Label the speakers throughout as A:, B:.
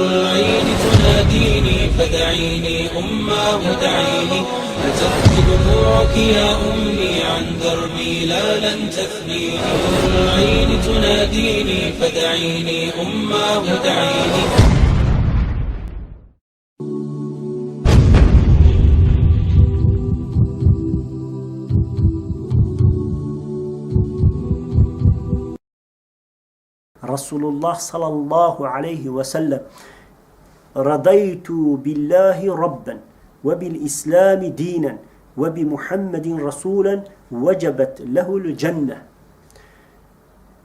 A: العين تناديني فدعيني أماه دعيني لتركض دموعك يا أمي عن دربي لا لن تثنيني العين تناديني فدعيني أماه دعيني
B: Resulullah sallallahu aleyhi ve sellem Radaytu billahi rabben ve bil islami dinen ve bi Muhammedin rasulen vecebet lehul cennet.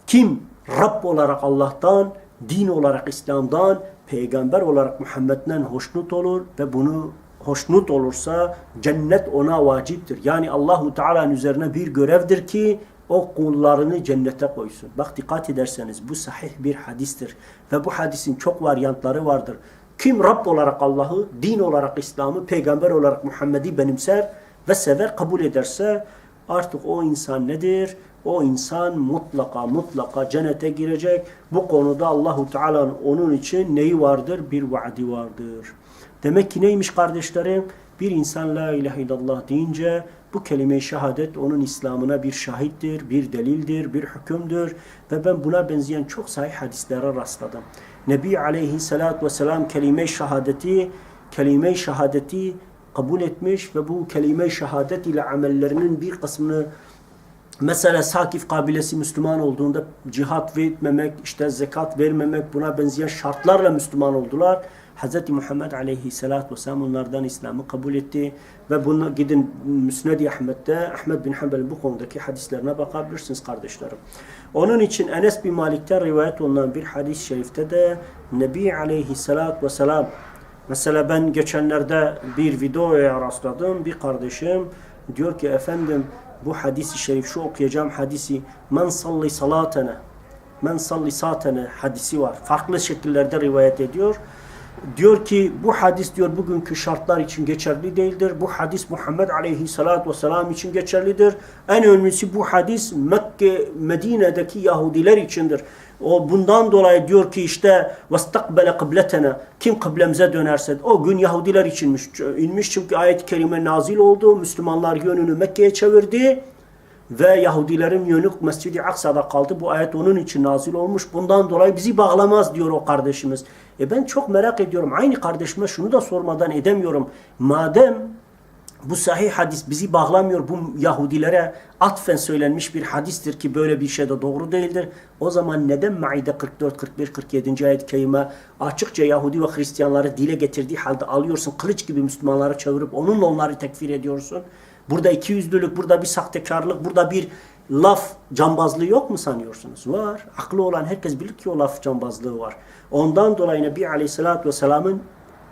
B: Kim Rabb olarak Allah'tan, din olarak İslam'dan, peygamber olarak Muhammed'den hoşnut olur ve bunu hoşnut olursa cennet ona vaciptir. Yani Allahu Teala'nın üzerine bir görevdir ki o kullarını cennete koysun. Bak dikkat ederseniz bu sahih bir hadistir. Ve bu hadisin çok varyantları vardır. Kim Rabb olarak Allah'ı, din olarak İslam'ı, peygamber olarak Muhammed'i benimser ve sever, kabul ederse artık o insan nedir? O insan mutlaka mutlaka cennete girecek. Bu konuda Allahu Teala'nın onun için neyi vardır? Bir vaadi vardır. Demek ki neymiş kardeşlerim? Bir insan la ilahe illallah deyince bu kelime-i şehadet onun İslam'ına bir şahittir, bir delildir, bir hükümdür ve ben buna benzeyen çok sahih hadislere rastladım. Nebi aleyhissalatü vesselam kelime-i şehadeti, kelime-i şehadeti kabul etmiş ve bu kelime-i şehadet ile amellerinin bir kısmını Mesela Sakif kabilesi Müslüman olduğunda cihat etmemek, işte zekat vermemek buna benzeyen şartlarla Müslüman oldular. Hz. Muhammed aleyhissalatü vesselam onlardan İslam'ı kabul etti. Ve bunu gidin Müsned-i Ahmet'te Ahmet bin Hanbel bu konudaki hadislerine bakabilirsiniz kardeşlerim. Onun için Enes bin Malik'ten rivayet olunan bir hadis-i şerifte de Nebi aleyhissalatü vesselam Mesela ben geçenlerde bir videoya rastladım. Bir kardeşim diyor ki efendim bu hadisi şerif şu okuyacağım hadisi men salli salatene men salli satene hadisi var. Farklı şekillerde rivayet ediyor. Diyor ki bu hadis diyor bugünkü şartlar için geçerli değildir. Bu hadis Muhammed aleyhissalatü vesselam için geçerlidir. En önemlisi bu hadis Mekke, Medine'deki Yahudiler içindir. O bundan dolayı diyor ki işte vastakbele kıbletena kim kıblemize dönerse o gün Yahudiler içinmiş inmiş çünkü ayet-i kerime nazil oldu. Müslümanlar yönünü Mekke'ye çevirdi ve Yahudilerin yönü Mescid-i Aksa'da kaldı. Bu ayet onun için nazil olmuş. Bundan dolayı bizi bağlamaz diyor o kardeşimiz. E ben çok merak ediyorum. Aynı kardeşime şunu da sormadan edemiyorum. Madem bu sahih hadis bizi bağlamıyor. Bu Yahudilere atfen söylenmiş bir hadistir ki böyle bir şey de doğru değildir. O zaman neden Maide 44, 41, 47. ayet-i kerime açıkça Yahudi ve Hristiyanları dile getirdiği halde alıyorsun kılıç gibi Müslümanları çevirip onunla onları tekfir ediyorsun. Burada iki yüzlülük, burada bir sahtekarlık, burada bir laf cambazlığı yok mu sanıyorsunuz? Var. Aklı olan herkes bilir ki o laf cambazlığı var. Ondan dolayı Nebi Aleyhisselatü Vesselam'ın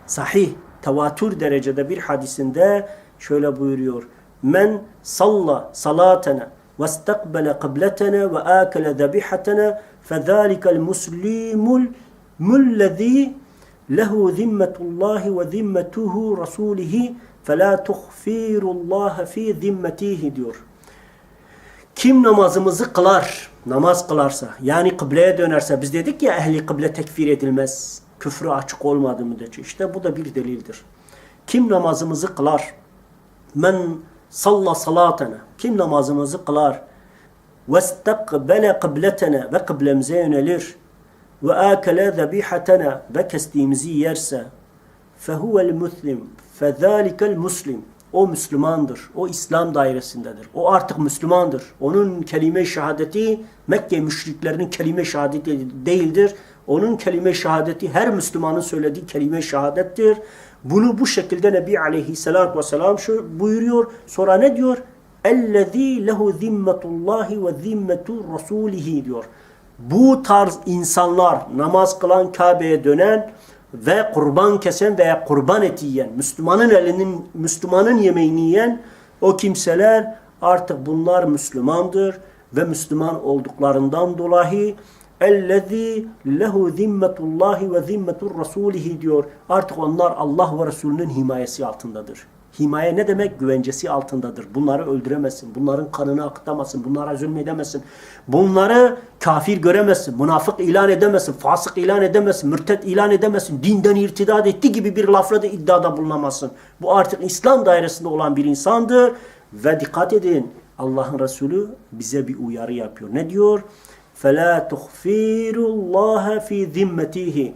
B: sahih, tevatür derecede bir hadisinde şöyle buyuruyor. Men salla salatana ve istakbele kıbletene ve akele zebihatene fezâlikel muslimul müllezî lehu zimmetullahi ve zimmetuhu rasulihi fe la tuhfirullaha fi zimmetihi diyor. Kim namazımızı kılar, namaz kılarsa, yani kıbleye dönerse, biz dedik ya ehli kıble tekfir edilmez, küfrü açık olmadığı müddetçe. İşte bu da bir delildir. Kim namazımızı kılar, men salla salatana, kim namazımızı kılar, vestakbele kıbletene ve kıblemize yönelir, ve akele zebihatena ve kestiğimizi yerse, fehuvel muslim, fezalikel muslim, O Müslümandır. O İslam dairesindedir. O artık Müslümandır. Onun kelime-i şehadeti Mekke müşriklerinin kelime-i şehadeti değildir. Onun kelime-i şehadeti her Müslümanın söylediği kelime-i şehadettir. Bunu bu şekilde Nebi Aleyhisselatü Vesselam şu buyuruyor. Sonra ne diyor? اَلَّذ۪ي lehu zimmetullahi ve zimmetu rasulihi diyor. Bu tarz insanlar namaz kılan Kabe'ye dönen ve kurban kesen veya kurban eti yiyen, Müslümanın elinin, Müslümanın yemeğini yiyen o kimseler artık bunlar Müslümandır ve Müslüman olduklarından dolayı ellezî lehu zimmetullahi ve zimmetur rasulihi diyor. Artık onlar Allah ve Resulünün himayesi altındadır. Himaye ne demek? Güvencesi altındadır. Bunları öldüremezsin. Bunların kanını akıtamazsın. Bunlara zulmedemezsin. Bunları kafir göremezsin. Münafık ilan edemezsin. Fasık ilan edemezsin. Mürtet ilan edemezsin. Dinden irtidat etti gibi bir lafla da iddiada bulunamazsın. Bu artık İslam dairesinde olan bir insandır. Ve dikkat edin. Allah'ın Resulü bize bir uyarı yapıyor. Ne diyor? فَلَا تُخْفِيرُ اللّٰهَ ف۪ي ذِمَّتِهِ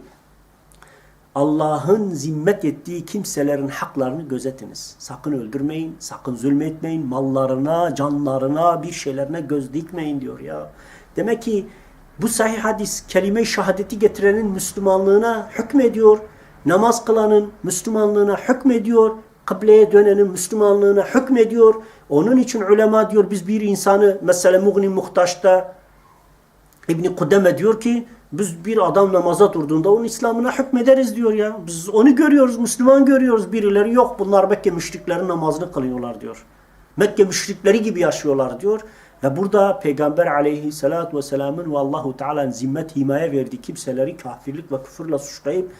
B: Allah'ın zimmet ettiği kimselerin haklarını gözetiniz. Sakın öldürmeyin, sakın zulmetmeyin, mallarına, canlarına, bir şeylerine göz dikmeyin diyor ya. Demek ki bu sahih hadis kelime-i şehadeti getirenin Müslümanlığına hükmediyor. Namaz kılanın Müslümanlığına hükmediyor. Kıbleye dönenin Müslümanlığına hükmediyor. Onun için ulema diyor biz bir insanı mesela Mughni Muhtaç'ta İbni Kudeme diyor ki biz bir adam namaza durduğunda onun İslam'ına hükmederiz diyor ya. Biz onu görüyoruz, Müslüman görüyoruz. Birileri yok bunlar Mekke müşriklerin namazını kılıyorlar diyor. Mekke müşrikleri gibi yaşıyorlar diyor. Ve burada Peygamber aleyhissalatu vesselamın ve Allahu Teala'nın zimmet himaye verdiği kimseleri kafirlik ve küfürle suçlayıp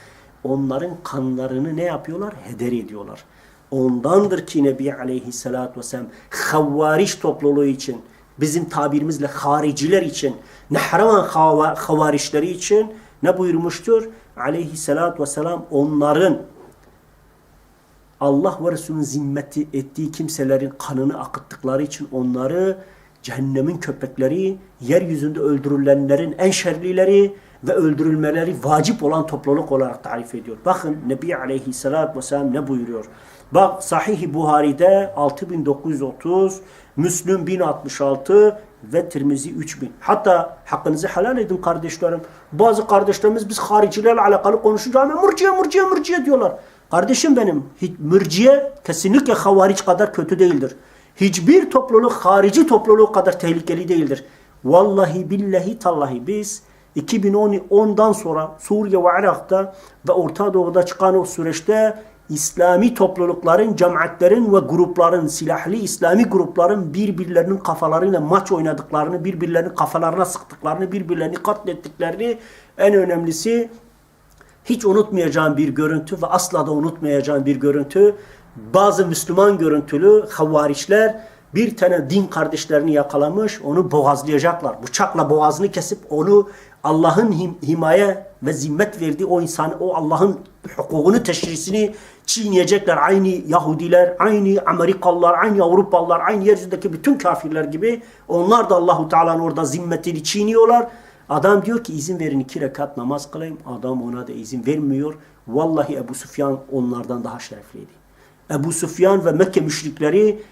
B: onların kanlarını ne yapıyorlar? Heder ediyorlar. Ondandır ki Nebi aleyhissalatu vesselam havariş topluluğu için bizim tabirimizle hariciler için, Nehraman hava- havarişleri için ne buyurmuştur? Aleyhissalatü vesselam onların Allah ve Resulünün zimmeti ettiği kimselerin kanını akıttıkları için onları cehennemin köpekleri, yeryüzünde öldürülenlerin en şerlileri ve öldürülmeleri vacip olan topluluk olarak tarif ediyor. Bakın Nebi Aleyhisselatü Vesselam ne buyuruyor? Bak Sahih-i Buhari'de 6930, Müslüm 1066 ve Tirmizi 3000. Hatta hakkınızı helal edin kardeşlerim. Bazı kardeşlerimiz biz haricilerle alakalı konuşunca hemen mürciye mürciye mürciye diyorlar. Kardeşim benim mürciye kesinlikle havariç kadar kötü değildir. Hiçbir topluluk harici topluluğu kadar tehlikeli değildir. Vallahi billahi tallahi biz 2010'dan sonra Suriye ve Irak'ta ve Orta Doğu'da çıkan o süreçte İslami toplulukların, cemaatlerin ve grupların, silahlı İslami grupların birbirlerinin kafalarıyla maç oynadıklarını, birbirlerinin kafalarına sıktıklarını, birbirlerini katlettiklerini en önemlisi hiç unutmayacağım bir görüntü ve asla da unutmayacağım bir görüntü. Bazı Müslüman görüntülü havariçler bir tane din kardeşlerini yakalamış, onu boğazlayacaklar. Bıçakla boğazını kesip onu Allah'ın him- himaye ve zimmet verdiği o insanı, o Allah'ın hukukunu, teşrisini çiğneyecekler. Aynı Yahudiler, aynı Amerikalılar, aynı Avrupalılar, aynı yeryüzündeki bütün kafirler gibi onlar da Allahu Teala'nın orada zimmetini çiğniyorlar. Adam diyor ki izin verin iki rekat namaz kılayım. Adam ona da izin vermiyor. Vallahi Ebu Süfyan onlardan daha şerefliydi. Ebu Süfyan ve Mekke müşrikleri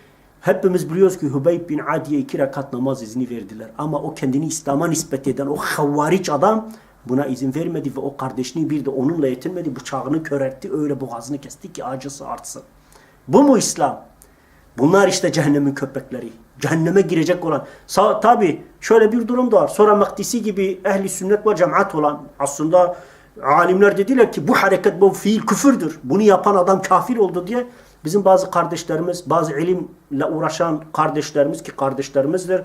B: hepimiz biliyoruz ki Hübeyb bin Adi'ye iki rekat namaz izni verdiler. Ama o kendini İslam'a nispet eden o havariç adam buna izin vermedi ve o kardeşini bir de onunla yetinmedi. Bıçağını köreltti öyle boğazını kesti ki acısı artsın. Bu mu İslam? Bunlar işte cehennemin köpekleri. Cehenneme girecek olan. Tabi şöyle bir durum da var. Sonra Maktisi gibi ehli sünnet ve cemaat olan aslında alimler dediler ki bu hareket bu fiil küfürdür. Bunu yapan adam kafir oldu diye bizim bazı kardeşlerimiz, bazı ilimle uğraşan kardeşlerimiz ki kardeşlerimizdir.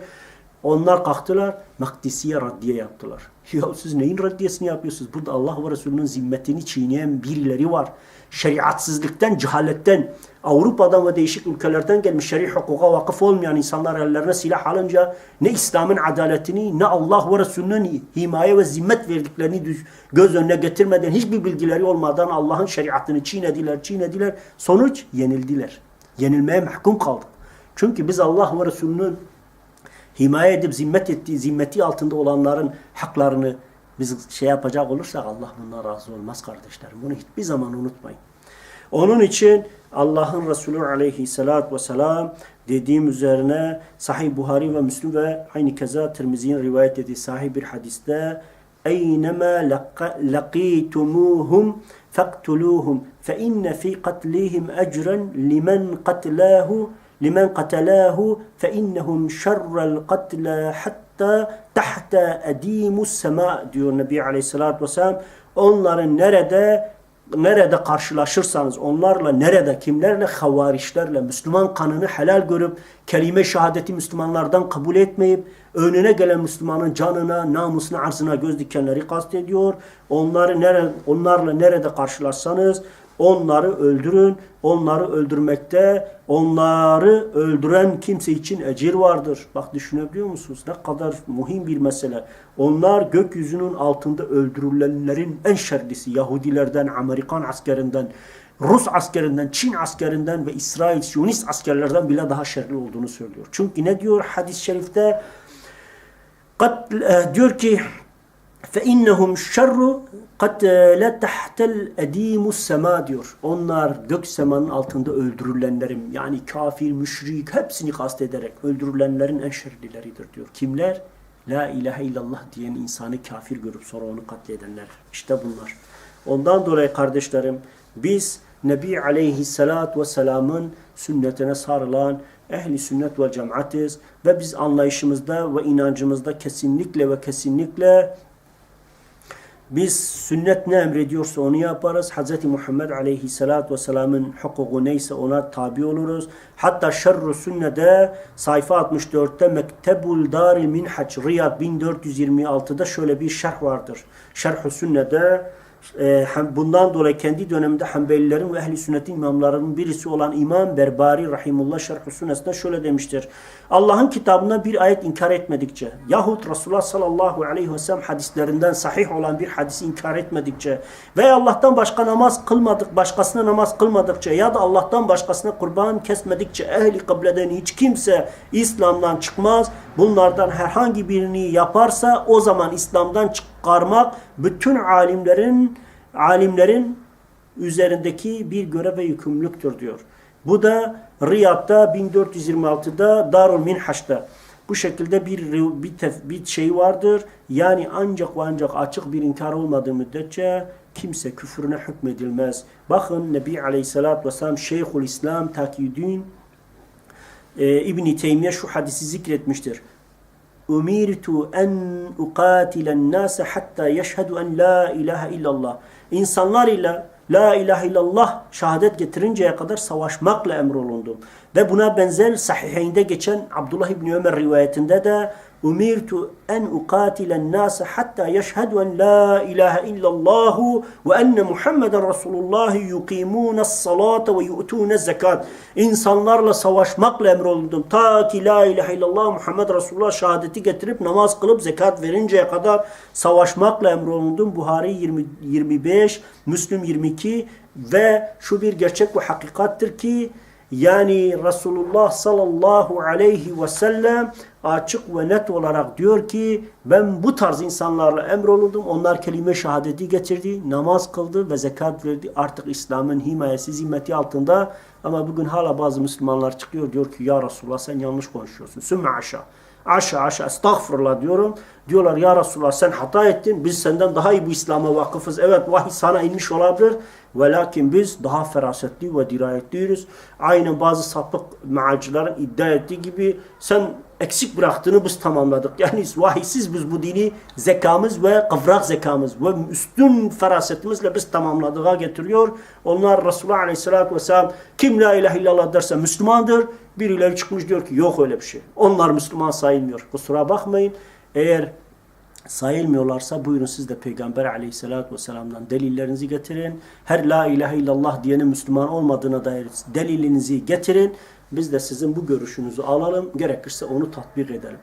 B: Onlar kalktılar, Maktisi'ye raddiye yaptılar. Ya siz neyin raddiyesini yapıyorsunuz? Burada Allah ve Resulünün zimmetini çiğneyen birileri var. Şeriatsızlıktan, cehaletten, Avrupa'dan ve değişik ülkelerden gelmiş şer'i hukuka vakıf olmayan insanlar ellerine silah alınca ne İslam'ın adaletini ne Allah ve Resulünün himaye ve zimmet verdiklerini göz önüne getirmeden hiçbir bilgileri olmadan Allah'ın şeriatını çiğnediler, çiğnediler. Sonuç yenildiler. Yenilmeye mahkum kaldık. Çünkü biz Allah ve Resulünün himaye edip zimmet ettiği, zimmeti altında olanların haklarını biz şey yapacak olursak Allah bundan razı olmaz kardeşlerim. Bunu hiçbir zaman unutmayın. Onun için Allah'ın Resulü aleyhissalatü vesselam dediğim üzerine Sahih Buhari ve Müslüm ve aynı keza Tirmizi'nin rivayet ettiği sahih bir hadiste اَيْنَمَا لَقَ- لَقِيتُمُوهُمْ فَاقْتُلُوهُمْ فَاِنَّ فِي قَتْلِهِمْ أَجْرًا لِمَنْ قَتْلَاهُ limen katelâhu fe innehum şerrel katlâ hatta tahta edimus sema diyor Nebi Aleyhisselatü Vesselam. Onların nerede nerede karşılaşırsanız onlarla nerede kimlerle havarişlerle Müslüman kanını helal görüp kelime şehadeti Müslümanlardan kabul etmeyip önüne gelen Müslümanın canına, namusuna, arzına göz dikenleri kastediyor. Onları nere, onlarla nerede karşılaşsanız Onları öldürün. Onları öldürmekte onları öldüren kimse için ecir vardır. Bak düşünebiliyor musunuz? Ne kadar muhim bir mesele. Onlar gökyüzünün altında öldürülenlerin en şerlisi. Yahudilerden, Amerikan askerinden, Rus askerinden, Çin askerinden ve İsrail Siyonist askerlerden bile daha şerli olduğunu söylüyor. Çünkü ne diyor hadis-i şerifte? Kat, e, diyor ki فَاِنَّهُمْ şerru قَدْ لَا تَحْتَ الْاَد۪يمُ السَّمَا diyor. Onlar gök semanın altında öldürülenlerin yani kafir, müşrik hepsini kastederek öldürülenlerin en şerlileridir diyor. Kimler? La ilahe illallah diyen insanı kafir görüp sonra onu katledenler. İşte bunlar. Ondan dolayı kardeşlerim biz Nebi Aleyhisselatü Vesselam'ın sünnetine sarılan ehli sünnet ve cemaatiz ve biz anlayışımızda ve inancımızda kesinlikle ve kesinlikle biz sünnet ne emrediyorsa onu yaparız. Hz. Muhammed Aleyhisselatü Vesselam'ın hukuku neyse ona tabi oluruz. Hatta şerru sünnede sayfa 64'te Mektebul Daril Minhaç Riyad 1426'da şöyle bir şerh vardır. Şerh-ü sünnede bundan dolayı kendi döneminde Hanbelilerin ve Ehli Sünnet'in imamlarının birisi olan İmam Berbari Rahimullah Şerh-ü Sünnet'te şöyle demiştir. Allah'ın kitabına bir ayet inkar etmedikçe yahut Resulullah sallallahu aleyhi ve sellem hadislerinden sahih olan bir hadisi inkar etmedikçe veya Allah'tan başka namaz kılmadık, başkasına namaz kılmadıkça ya da Allah'tan başkasına kurban kesmedikçe ehli kıbleden hiç kimse İslam'dan çıkmaz. Bunlardan herhangi birini yaparsa o zaman İslam'dan çıkarmak bütün alimlerin alimlerin üzerindeki bir görev ve yükümlülüktür diyor. Bu da Riyad'da 1426'da Darul Minhaş'ta bu şekilde bir bir, tef- bir şey vardır. Yani ancak ve ancak açık bir inkar olmadığı müddetçe kimse küfrüne hükmedilmez. Bakın Nebi Aleyhisselatü Vesselam Şeyhül İslam Takiyüddin e, İbn Teymiye şu hadisi zikretmiştir. Umirtu en uqatilen nase hatta yeşhedü en la ilahe illallah. İnsanlar ile la ilahe illallah şehadet getirinceye kadar savaşmakla emrolundum. Ve buna benzer sahihinde geçen Abdullah İbni Ömer rivayetinde de Umirtu en uqatilen nase hatta yeşhedü en la ilahe illallahu ve enne Muhammeden Resulullah yuqimune salate ve yu'tune zekat. İnsanlarla savaşmakla emrolundum. Ta ki la ilahe illallah Muhammed Resulullah şehadeti getirip namaz kılıp zekat verinceye kadar savaşmakla emrolundum. Buhari 20, 25, Müslim 22 ve şu bir gerçek ve hakikattir ki yani Resulullah sallallahu aleyhi ve sellem açık ve net olarak diyor ki ben bu tarz insanlarla emrolundum. Onlar kelime şehadeti getirdi, namaz kıldı ve zekat verdi. Artık İslam'ın himayesi, zimmeti altında. Ama bugün hala bazı Müslümanlar çıkıyor diyor ki ya Resulullah sen yanlış konuşuyorsun. Sümme aşağı. Aşağı aşağı estağfurullah diyorum. Diyorlar ya Resulullah sen hata ettin. Biz senden daha iyi bu İslam'a vakıfız. Evet vahiy sana inmiş olabilir. Ve lakin biz daha ferasetli ve dirayetliyiz. Aynen bazı sapık mealcilerin iddia ettiği gibi sen eksik bıraktığını biz tamamladık. Yani vahiysiz biz bu dini zekamız ve kıvrak zekamız ve üstün ferasetimizle biz tamamladığa getiriyor. Onlar Resulullah Aleyhisselatü Vesselam kim la ilahe illallah derse Müslümandır. Birileri çıkmış diyor ki yok öyle bir şey. Onlar Müslüman sayılmıyor. Kusura bakmayın. Eğer sayılmıyorlarsa buyurun siz de Peygamber aleyhissalatü vesselam'dan delillerinizi getirin. Her la ilahe illallah diyenin Müslüman olmadığına dair delilinizi getirin. Biz de sizin bu görüşünüzü alalım. Gerekirse onu tatbik edelim.